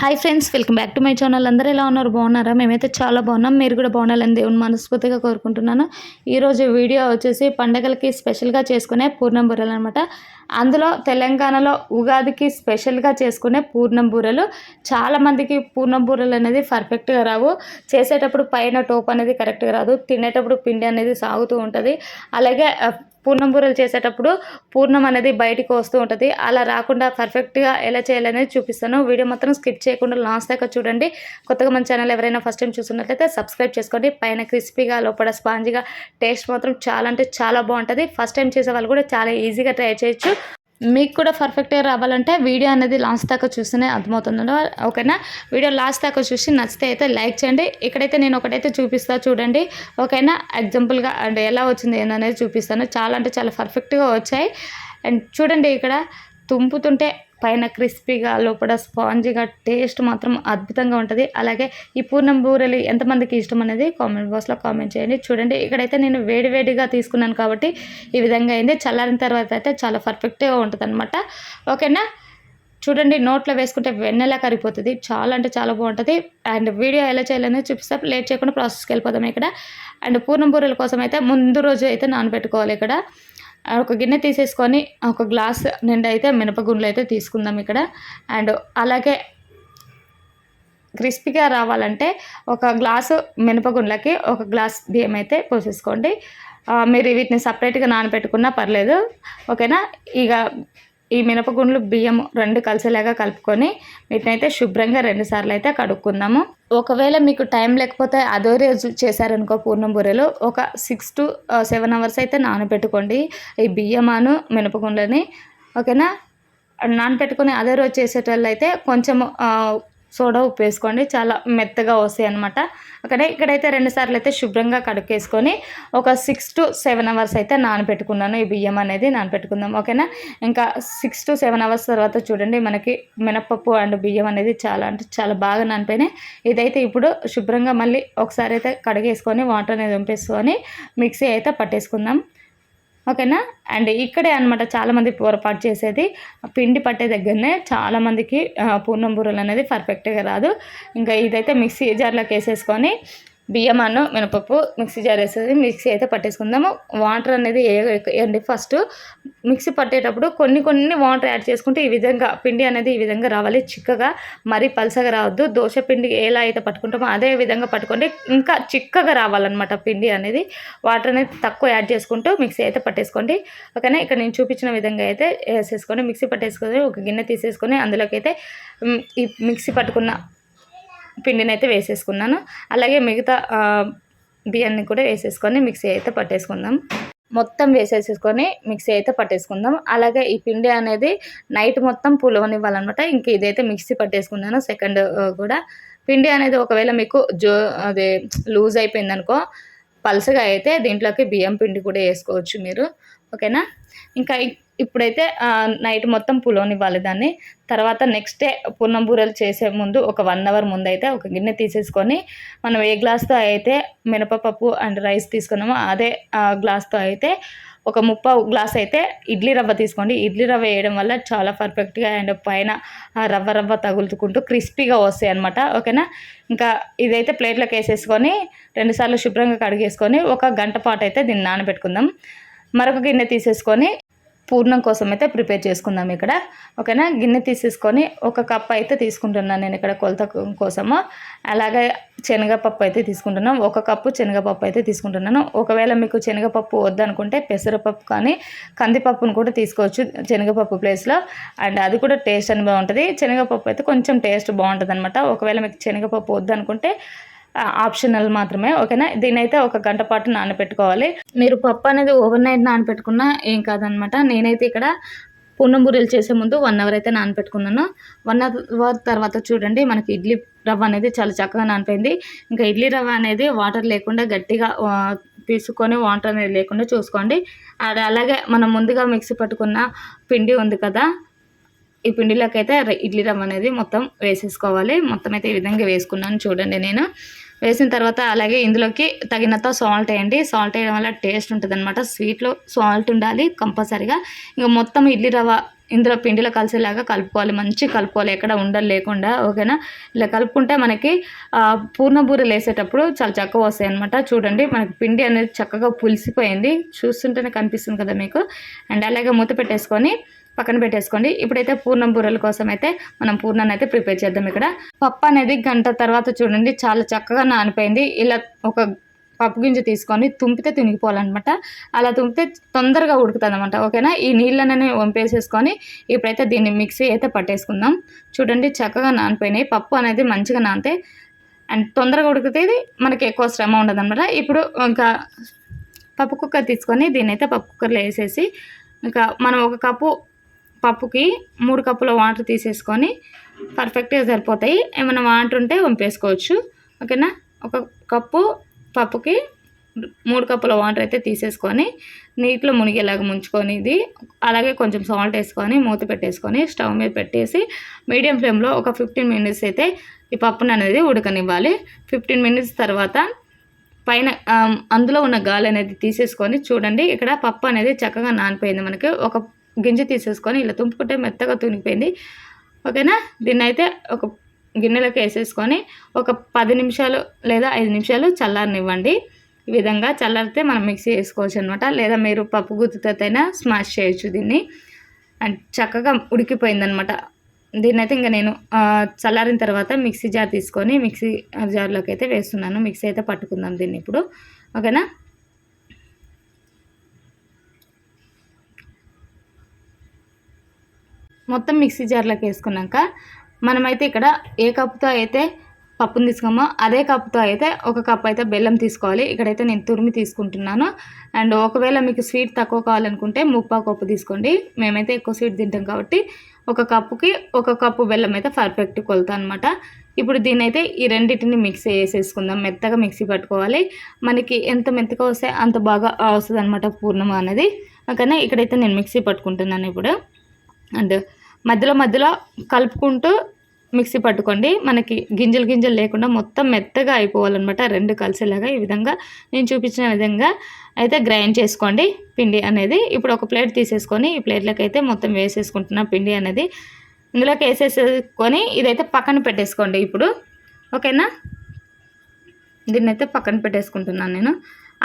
Hi friends welcome back to my channel అందరూ ఎలా ఉన్నారు? బాగున్నారా? మేమైతే చాలా బాగున్నాం. మీరు కూడా బాగుండాలని దేవుని మనస్ఫూర్తిగా కోరుకుంటున్నాను. ఈరోజు వీడియో వచ్చేసి పండగలకి స్పెషల్గా చేసుకునే పూర్ణం బూరెలు అనమాట అందులో తెలంగాణలో ఉగాదికి స్పెషల్గా చేసుకునే పూర్ణం బూరెలు. చాలామందికి పూర్ణం బూరెలు అనేది పర్ఫెక్ట్గా రావు. చేసేటప్పుడు పైన టోప్ అనేది కరెక్ట్గా రాదు. తినేటప్పుడు పిండి అనేది సాగుతూ ఉంటుంది. అలాగే పూర్ణం బూరలు చేసేటప్పుడు పూర్ణం అనేది బయటికి వస్తూ ఉంటుంది. అలా రాకుండా పర్ఫెక్ట్గా ఎలా చేయాలనేది చూపిస్తాను. వీడియో మాత్రం స్కిప్ చేయకుండా లాస్ట్ దాకా చూడండి. కొత్తగా మన ఛానల్ ఎవరైనా ఫస్ట్ టైం చూస్తున్నట్లయితే సబ్స్క్రైబ్ చేసుకోండి. పైన క్రిస్పీగా లోపల స్పాంజిగా టేస్ట్ మాత్రం చాలా అంటే చాలా బాగుంటుంది. ఫస్ట్ టైం చేసే వాళ్ళు కూడా చాలా ఈజీగా ట్రై చేయొచ్చు. మీకు కూడా పర్ఫెక్ట్గా రావాలంటే వీడియో అనేది లాస్ట్ దాకా చూస్తేనే అర్థమవుతుంది. ఓకేనా? వీడియో లాస్ట్ దాకా చూసి నచ్చితే అయితే లైక్ చేయండి. ఇక్కడైతే నేను ఒకటైతే చూపిస్తా చూడండి. ఓకేనా? ఎగ్జాంపుల్గా అండ్ ఎలా వచ్చింది ఏందనేది చూపిస్తాను. చాలా అంటే చాలా పర్ఫెక్ట్గా వచ్చాయి. అండ్ చూడండి ఇక్కడ తుంపుతుంటే పైన క్రిస్పీగా లోపల స్పాంజీగా టేస్ట్ మాత్రం అద్భుతంగా ఉంటుంది. అలాగే ఈ పూర్ణం బూరెలు ఎంతమందికి ఇష్టం అనేది కామెంట్ బాక్స్లో కామెంట్ చేయండి. చూడండి ఇక్కడైతే నేను వేడివేడిగా తీసుకున్నాను కాబట్టి ఈ విధంగా అయింది. చల్లారిన తర్వాత అయితే చాలా పర్ఫెక్ట్గా ఉంటుంది అనమాట ఓకేనా? చూడండి నోట్లో వేసుకుంటే వెన్నెలా కరిగిపోతుంది. చాలా అంటే చాలా బాగుంటుంది. అండ్ వీడియో ఎలా చేయాలనేది చూపిస్తా. లేట్ చేయకుండా ప్రాసెస్కి వెళ్ళిపోదాం ఇక్కడ. అండ్ పూర్ణం బూరెల కోసం అయితే ముందు రోజు అయితే నానబెట్టుకోవాలి ఇక్కడ. ఒక గిన్నె తీసేసుకొని ఒక గ్లాస్ నిండా అయితే మినపగుండ్లు అయితే తీసుకుందాం ఇక్కడ. అండ్ అలాగే క్రిస్పీగా రావాలంటే ఒక గ్లాసు మినపగుండ్లకి ఒక గ్లాస్ బియ్యం అయితే పోసేసుకోండి. మీరు వీటిని సపరేట్గా నానబెట్టుకున్నా పర్లేదు. ఓకేనా? ఇక ఈ మినపగుండ్లు బియ్యం రెండు కలిసేలాగా కలుపుకొని వీటినైతే శుభ్రంగా రెండుసార్లు అయితే కడుక్కుందాము. ఒకవేళ మీకు టైం లేకపోతే అదో రోజు చేశారనుకో పూర్ణం బూరెలు ఒక సిక్స్ టు సెవెన్ అవర్స్ అయితే నానబెట్టుకోండి. ఈ బియ్యమాను మినపగుండ్లని ఓకేనా? నానబెట్టుకుని అదే రోజు చేసేటోళ్ళు అయితే కొంచెం సోడా ఉప్పు వేసుకోండి. చాలా మెత్తగా వస్తాయి అనమాట అక్కడే ఇక్కడైతే రెండు సార్లు అయితే శుభ్రంగా కడుక్కేసుకొని ఒక సిక్స్ టు సెవెన్ అవర్స్ అయితే నానబెట్టుకున్నాను. ఈ బియ్యం అనేది నానబెట్టుకుందాం. ఓకేనా? ఇంకా సిక్స్ టు సెవెన్ అవర్స్ తర్వాత చూడండి మనకి మినపప్పు అండ్ బియ్యం అనేది చాలా అంటే చాలా బాగా నానిపోయినాయి. ఇదైతే ఇప్పుడు శుభ్రంగా మళ్ళీ ఒకసారి అయితే కడిగేసుకొని వాటర్ అనేది వంపేసుకొని మిక్సీ అయితే పట్టేసుకుందాం. ఓకేనా? అండ్ ఇక్కడే అనమాట చాలామంది పొరపాటు చేసేది. పిండి పట్టే దగ్గరనే చాలామందికి పూర్ణం బూరలు అనేది పర్ఫెక్ట్గా రాదు. ఇంకా ఇదైతే మిక్సీ జార్లోకి వేసేసుకొని బియ్యం అన్నం మినపప్పు మిక్సీ జార్ వేసేది. మిక్సీ అయితే పట్టేసుకుందాము. వాటర్ అనేది వేయండి ఫస్ట్ మిక్సీ పట్టేటప్పుడు కొన్ని కొన్ని వాటర్ యాడ్ చేసుకుంటే ఈ విధంగా పిండి అనేది ఈ విధంగా రావాలి. చిక్కగా మరీ పలసగా రావద్దు. దోశ పిండి ఎలా అయితే పట్టుకుంటామో అదే విధంగా పట్టుకోండి. ఇంకా చిక్కగా రావాలన్నమాట పిండి అనేది. వాటర్ అనేది తక్కువ యాడ్ చేసుకుంటూ మిక్సీ అయితే పట్టేసుకోండి. ఓకేనా? ఇక్కడ నేను చూపించిన విధంగా అయితే వేసేసుకొని మిక్సీ పట్టేసుకొని ఒక గిన్నె తీసేసుకొని అందులోకి అయితే ఈ మిక్సీ పట్టుకున్న పిండిని అయితే వేసేసుకున్నాను. అలాగే మిగతా బియ్యాన్ని కూడా వేసేసుకొని మిక్సీ అయితే పట్టేసుకుందాం. మొత్తం వేసేసుకొని మిక్సీ అయితే పట్టేసుకుందాం. అలాగే ఈ పిండి అనేది నైట్ మొత్తం పులవనివ్వాలన్నమాట. ఇంక ఇదైతే మిక్సీ పట్టేసుకున్నాను సెకండ్ కూడా. పిండి అనేది ఒకవేళ మీకు జో అదే లూజ్ అయిపోయింది అనుకో పలుసగా అయితే దీంట్లోకి బియ్యం పిండి కూడా వేసుకోవచ్చు మీరు. ఓకేనా? ఇంకా ఇప్పుడైతే నైట్ మొత్తం పులోనివ్వాలి దాన్ని. తర్వాత నెక్స్ట్ డే పూర్ణం బూరెలు చేసే ముందు ఒక వన్ అవర్ ముందు అయితే ఒక గిన్నె తీసేసుకొని మనం ఏ గ్లాస్తో అయితే మినపపప్పు అండ్ రైస్ తీసుకున్నామో అదే ఆ, గ్లాస్తో అయితే ఒక ముప్పావు గ్లాస్ అయితే ఇడ్లీ రవ్వ తీసుకోండి. ఇడ్లీ రవ్వ వేయడం వల్ల చాలా పర్ఫెక్ట్గా అండ్ పైన రవ్వ రవ్వ తగులుతుకుంటూ క్రిస్పీగా వస్తాయి అనమాట ఓకేనా? ఇంకా ఇదైతే ప్లేట్లోకి వేసేసుకొని రెండుసార్లు శుభ్రంగా కడిగేసుకొని ఒక గంట పాటు అయితే దీన్ని నానబెట్టుకుందాం. మరొక గిన్నె తీసేసుకొని పూర్ణం కోసం అయితే ప్రిపేర్ చేసుకుందాం ఇక్కడ. ఓకేనా? గిన్నె తీసేసుకొని ఒక కప్ అయితే తీసుకుంటున్నాను నేను ఇక్కడ కొలత కోసము. అలాగే శనగపప్పు అయితే తీసుకుంటున్నాను ఒక కప్పు శనగపప్పు అయితే తీసుకుంటున్నాను. ఒకవేళ మీకు శనగపప్పు వద్దనుకుంటే పెసరపప్పు కానీ కందిపప్పును కూడా తీసుకోవచ్చు శనగపప్పు ప్లేస్లో. అండ్ అది కూడా టేస్ట్ అని బాగుంటుంది. శనగపప్పు అయితే కొంచెం టేస్ట్ బాగుంటుంది అనమాట ఒకవేళ మీకు శనగపప్పు వద్దనుకుంటే ఆప్షనల్ మాత్రమే ఓకేనా? దీని అయితే ఒక గంట పాటు నానబెట్టుకోవాలి మీరు పప్పు అనేది ఓవర్ నైట్ నానబెట్టుకున్నా ఏం కాదనమాట. నేనైతే ఇక్కడ పూర్ణం బూరెలు చేసే ముందు వన్ అవర్ అయితే నానబెట్టుకున్నాను వన్ అవర్ తర్వాత చూడండి మనకి ఇడ్లీ రవ్వ అనేది చాలా చక్కగా నానిపోయింది. ఇంకా ఇడ్లీ రవ్వ అనేది వాటర్ లేకుండా గట్టిగా తీసుకొని వాటర్ అనేది లేకుండా చూసుకోండి. అది అలాగే మనం ముందుగా మిక్సీ పట్టుకున్న పిండి ఉంది కదా ఈ పిండిలోకి అయితే ఇడ్లీ రవ్వ అనేది మొత్తం వేసేసుకోవాలి. మొత్తం అయితే ఈ విధంగా వేసుకున్నాను చూడండి నేను. వేసిన తర్వాత అలాగే ఇందులోకి తగినంత సాల్ట్ వేయండి. సాల్ట్ వేయడం వల్ల టేస్ట్ ఉంటుంది అనమాట స్వీట్లో సాల్ట్ ఉండాలి కంపల్సరీగా. ఇంకా మొత్తం ఇడ్లీ రవ్వ ఇందులో పిండిలో కలిసేలాగా కలుపుకోవాలి. మంచి కలుపుకోవాలి. ఎక్కడ ఉండలు లేకుండా ఓకేనా? ఇలా కలుపుకుంటే మనకి పూర్ణ బూరెలు వేసేటప్పుడు చాలా చక్కగా వస్తాయి అనమాట చూడండి మనకి పిండి అనేది చక్కగా పులిసిపోయింది. చూస్తుంటేనే కనిపిస్తుంది కదా మీకు? అండ్ అలాగే మూత పెట్టేసుకొని పక్కన పెట్టేసుకోండి. ఇప్పుడైతే పూర్ణం బూరెల కోసం అయితే మనం పూర్ణాన్ని అయితే ప్రిపేర్ చేద్దాం ఇక్కడ. పప్పు అనేది గంట తర్వాత చూడండి చాలా చక్కగా నానిపోయింది. ఇలా ఒక పప్పు గింజ తీసుకొని తుంపితే తినిగిపోవాలన్నమాట. అలా తుంపితే తొందరగా ఉడుకుతుంది అనమాట ఓకేనా? ఈ నీళ్ళనే వంపేసేసుకొని ఇప్పుడైతే దీన్ని మిక్సీ అయితే పట్టేసుకుందాం. చూడండి చక్కగా నానిపోయినాయి. పప్పు అనేది మంచిగా నానితే అండ్ తొందరగా ఉడికితే ఇది మనకి ఎక్కువ శ్రమ ఉండదు అనమాట ఇప్పుడు ఇంకా పప్పు కుక్కర్ తీసుకొని దీన్ని అయితే పప్పు కుక్కర్లో వేసేసి ఇంకా మనం ఒక కప్పు పప్పుకి మూడు కప్పుల వాటర్ తీసేసుకొని పర్ఫెక్ట్గా సరిపోతాయి. ఏమైనా వాటర్ ఉంటే వంపేసుకోవచ్చు. ఓకేనా? ఒక కప్పు పప్పుకి మూడు కప్పుల వాటర్ అయితే తీసేసుకొని నీటిలో మునిగేలాగా ముంచుకొని ఇది అలాగే కొంచెం సాల్ట్ వేసుకొని మూత పెట్టేసుకొని స్టవ్ మీద పెట్టేసి మీడియం ఫ్లేమ్లో ఒక ఫిఫ్టీన్ మినిట్స్ అయితే ఈ పప్పును అనేది ఉడకనివ్వాలి. ఫిఫ్టీన్ మినిట్స్ తర్వాత పైన అందులో ఉన్న గాలి అనేది తీసేసుకొని చూడండి. ఇక్కడ పప్పు అనేది చక్కగా నానిపోయింది మనకి. ఒక గింజ తీసేసుకొని ఇలా తుంపుకుంటే మెత్తగా తునిగిపోయింది. ఓకేనా? దీన్ని అయితే ఒక గిన్నెలోకి వేసేసుకొని ఒక పది నిమిషాలు లేదా ఐదు నిమిషాలు చల్లారనివ్వండి. ఈ విధంగా చల్లారితే మనం మిక్సీ వేసుకోవచ్చు అనమాట లేదా మీరు పప్పు గుత్తుతోనైనా స్మాష్ చేయొచ్చు దీన్ని. అండ్ చక్కగా ఉడికిపోయిందనమాట దీన్ని అయితే ఇంకా నేను చల్లారిన తర్వాత మిక్సీ జార్ తీసుకొని మిక్సీ జార్లోకి అయితే వేస్తున్నాను. మిక్సీ అయితే పట్టుకుందాం దీన్ని ఇప్పుడు. ఓకేనా? మొత్తం మిక్సీ జార్లోకి వేసుకున్నాక మనమైతే ఇక్కడ ఏ కప్పుతో అయితే పప్పుని తీసుకోమో అదే కప్పుతో అయితే ఒక కప్ అయితే బెల్లం తీసుకోవాలి. ఇక్కడైతే నేను తురిమి తీసుకుంటున్నాను. అండ్ ఒకవేళ మీకు స్వీట్ తక్కువ కావాలనుకుంటే ముప్పా కప్పు తీసుకోండి. మేమైతే ఎక్కువ స్వీట్ తింటాం కాబట్టి ఒక కప్పుకి ఒక కప్పు బెల్లం అయితే పర్ఫెక్ట్ కొలుతా అనమాట ఇప్పుడు దీని అయితే ఈ రెండింటిని మిక్సీ వేసేసుకుందాం మెత్తగా మిక్సీ పట్టుకోవాలి. మనకి ఎంత మెత్తగా వస్తే అంత బాగా వస్తుంది అనమాట పూర్ణం అనేది. ఓకేనా? ఇక్కడైతే నేను మిక్సీ పట్టుకుంటున్నాను ఇప్పుడు. అండ్ మధ్యలో మధ్యలో కలుపుకుంటూ మిక్సీ పట్టుకోండి. మనకి గింజలు గింజలు లేకుండా మొత్తం మెత్తగా అయిపోవాలన్నమాట రెండు కలిసేలాగా ఈ విధంగా. నేను చూపించిన విధంగా అయితే గ్రైండ్ చేసుకోండి పిండి అనేది. ఇప్పుడు ఒక ప్లేట్ తీసేసుకొని ఈ ప్లేట్లోకి అయితే మొత్తం వేసేసుకుంటున్నా పిండి అనేది. ఇందులోకి వేసేసుకొని ఇదైతే పక్కన పెట్టేసుకోండి ఇప్పుడు. ఓకేనా? దీన్ని అయితే పక్కన పెట్టేసుకుంటున్నాను నేను.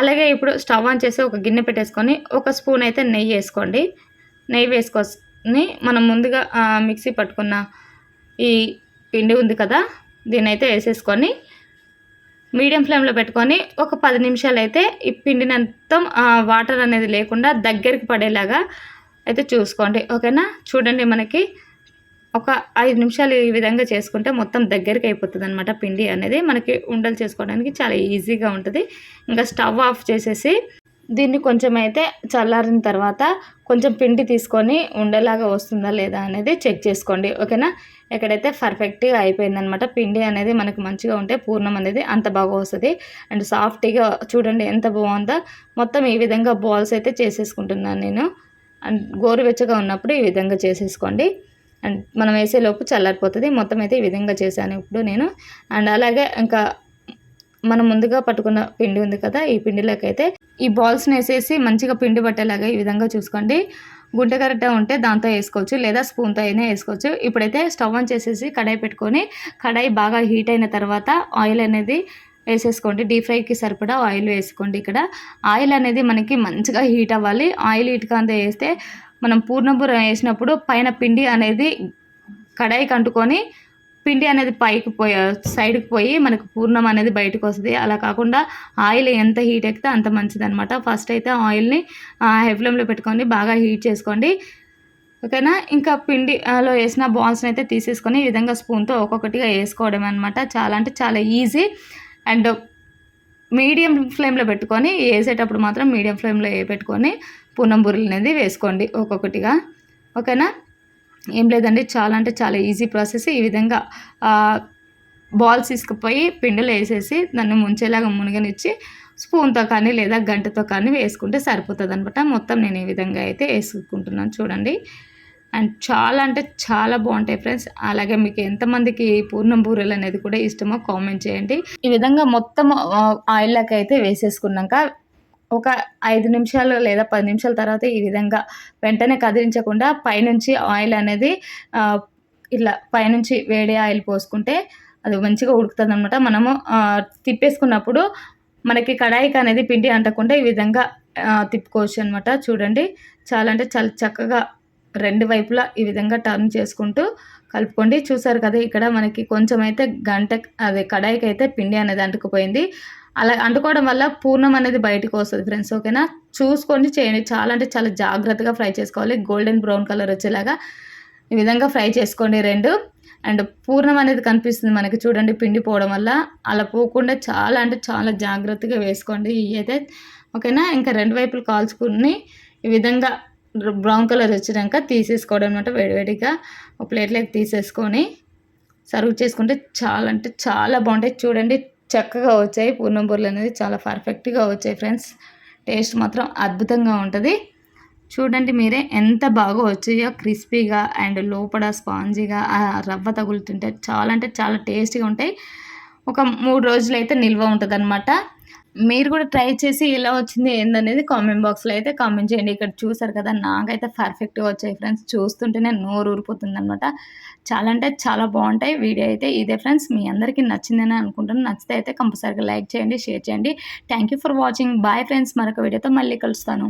అలాగే ఇప్పుడు స్టవ్ ఆన్ చేసి ఒక గిన్నె పెట్టేసుకొని ఒక స్పూన్ అయితే నెయ్యి వేసుకోండి. నెయ్యి వేసుకో ని మనం ముందుగా మిక్సీ పట్టుకున్న ఈ పిండి ఉంది కదా దీని అయితే వేసేసుకొని మీడియం ఫ్లేమ్లో పెట్టుకొని ఒక పది నిమిషాలు అయితే ఈ పిండిని వాటర్ అనేది లేకుండా దగ్గరికి పడేలాగా అయితే చూసుకోండి. ఓకేనా? చూడండి మనకి ఒక ఐదు నిమిషాలు ఈ విధంగా చేసుకుంటే మొత్తం దగ్గరికి అయిపోతుంది అనమాట పిండి అనేది. మనకి ఉండలు చేసుకోవడానికి చాలా ఈజీగా ఉంటుంది. ఇంకా స్టవ్ ఆఫ్ చేసేసి దీన్ని కొంచెం అయితే చల్లారిన తర్వాత కొంచెం పిండి తీసుకొని ఉండేలాగా వస్తుందా లేదా అనేది చెక్ చేసుకోండి ఓకేనా? ఎక్కడైతే పర్ఫెక్ట్గా అయిపోయిందనమాట పిండి అనేది మనకు మంచిగా ఉంటే పూర్ణం అనేది అంత బాగా వస్తుంది. అండ్ సాఫ్ట్గా చూడండి ఎంత బాగుందో మొత్తం ఈ విధంగా బాల్స్ అయితే చేసేసుకుంటున్నాను నేను. అండ్ గోరువెచ్చగా ఉన్నప్పుడు ఈ విధంగా చేసేసుకోండి. అండ్ మనం వేసేలోపు చల్లారిపోతుంది మొత్తం అయితే ఈ విధంగా చేశాను ఇప్పుడు నేను. అండ్ అలాగే ఇంకా మనం ముందుగా పట్టుకున్న పిండి ఉంది కదా ఈ పిండిలోకి అయితే ఈ బాల్స్ని వేసేసి మంచిగా పిండి పట్టేలాగా ఈ విధంగా చూసుకోండి. గుంట కరెక్ట్ ఉంటే దాంతో వేసుకోవచ్చు లేదా స్పూన్తో అయినా వేసుకోవచ్చు. ఇప్పుడైతే స్టవ్ ఆన్ చేసేసి కడాయి పెట్టుకొని కడాయి బాగా హీట్ అయిన తర్వాత ఆయిల్ అనేది వేసేసుకోండి. డీప్ ఫ్రైకి సరిపడా ఆయిల్ వేసుకోండి ఇక్కడ. ఆయిల్ అనేది మనకి మంచిగా హీట్ అవ్వాలి. ఆయిల్ హీట్ కాంత వేస్తే మనం పూర్ణబూర వేసినప్పుడు పైన పిండి అనేది కడాయికి అంటుకొని పిండి అనేది పైకి పోయి సైడ్కి పోయి మనకు పూర్ణం అనేది బయటకు వస్తుంది. అలా కాకుండా ఆయిల్ ఎంత హీట్ ఎక్కితే అంత మంచిది అనమాట ఫస్ట్ అయితే ఆయిల్ని హై ఫ్లేమ్లో పెట్టుకొని బాగా హీట్ చేసుకోండి. ఓకేనా? ఇంకా పిండి వేసిన బాల్స్ని అయితే తీసేసుకొని ఈ విధంగా స్పూన్తో ఒక్కొక్కటిగా వేసుకోవడం అనమాట చాలా అంటే చాలా ఈజీ. అండ్ మీడియం ఫ్లేమ్లో పెట్టుకొని వేసేటప్పుడు మాత్రం మీడియం ఫ్లేమ్లో ఏ పెట్టుకొని పూనం బూరెలు అనేది వేసుకోండి ఒక్కొక్కటిగా. ఓకేనా? ఏం లేదండి. చాలా అంటే చాలా ఈజీ ప్రాసెస్. ఈ విధంగా బాల్స్ తీసుకుపోయి పిండిలో వేసేసి దాన్ని ముంచేలాగా మునిగనిచ్చి స్పూన్తో కానీ లేదా గంటతో కానీ వేసుకుంటే సరిపోతుంది అనమాట మొత్తం నేను ఈ విధంగా అయితే వేసుకుంటున్నాను చూడండి. అండ్ చాలా అంటే చాలా బాగుంటాయి ఫ్రెండ్స్. అలాగే మీకు ఎంతమందికి పూర్ణం బూరెలు అనేది కూడా ఇష్టమో కామెంట్ చేయండి. ఈ విధంగా మొత్తం ఆయిల్లోకి అయితే వేసేసుకున్నాక ఒక ఐదు నిమిషాలు లేదా పది నిమిషాల తర్వాత ఈ విధంగా వెంటనే కదిలించకుండా పైనుంచి ఆయిల్ అనేది ఇట్లా పైనుంచి వేడి ఆయిల్ పోసుకుంటే అది మంచిగా ఉడుకుతుంది అనమాట మనము తిప్పేసుకున్నప్పుడు మనకి కడాయికి అనేది పిండి అంటకుండా ఈ విధంగా తిప్పుకోవచ్చు అనమాట చూడండి చాలా అంటే చాలా చక్కగా రెండు వైపులా ఈ విధంగా టర్న్ చేసుకుంటూ కలుపుకోండి. చూసారు కదా ఇక్కడ మనకి కొంచెం అయితే గంట అదే కడాయికి అయితే పిండి అనేది అంటుకుపోయింది. అలా అంటుకోవడం వల్ల పూర్ణం అనేది బయటకు వస్తుంది ఫ్రెండ్స్ ఓకేనా? చూసుకొని చేయండి. చాలా అంటే చాలా జాగ్రత్తగా ఫ్రై చేసుకోవాలి. గోల్డెన్ బ్రౌన్ కలర్ వచ్చేలాగా ఈ విధంగా ఫ్రై చేసుకోండి రెండు. అండ్ పూర్ణం అనేది కనిపిస్తుంది మనకి చూడండి పిండి పోవడం వల్ల. అలా పోకుండా చాలా అంటే చాలా జాగ్రత్తగా వేసుకోండి. ఇవి అయితే ఓకేనా? ఇంకా రెండు వైపులు కాల్చుకుని ఈ విధంగా బ్రౌన్ కలర్ వచ్చినాక తీసేసుకోవడం అనమాట వేడివేడిగా. ఒక ప్లేట్లోకి తీసేసుకొని సర్వ్ చేసుకుంటే చాలా అంటే చాలా బాగుంటాయి. చూడండి చక్కగా వచ్చాయి. పూర్ణం బూరెలు అనేది చాలా పర్ఫెక్ట్గా వచ్చాయి ఫ్రెండ్స్. టేస్ట్ మాత్రం అద్భుతంగా ఉంటుంది. చూడండి మీరే ఎంత బాగా వచ్చాయో క్రిస్పీగా అండ్ లోపల స్పాంజీగా ఆ రవ్వ తగులుతుంటే చాలా అంటే చాలా టేస్టీగా ఉంటాయి. ఒక మూడు రోజులు అయితే నిల్వ ఉంటుంది అనమాట మీరు కూడా ట్రై చేసి ఎలా వచ్చింది ఏందనేది కామెంట్ బాక్స్లో అయితే కామెంట్ చేయండి. ఇక్కడ చూసారు కదా నాకైతే పర్ఫెక్ట్గా వచ్చాయి ఫ్రెండ్స్. చూస్తుంటేనే నోరు ఊరిపోతుంది అనమాట చాలా అంటే చాలా బాగుంటాయి. వీడియో అయితే ఇదే ఫ్రెండ్స్. మీ అందరికీ నచ్చిందని అనుకుంటున్నాను. నచ్చితే అయితే కంపల్సరీగా లైక్ చేయండి షేర్ చేయండి. Thank for watching bye friends. మరొక వీడియోతో మళ్ళీ కలుస్తాను.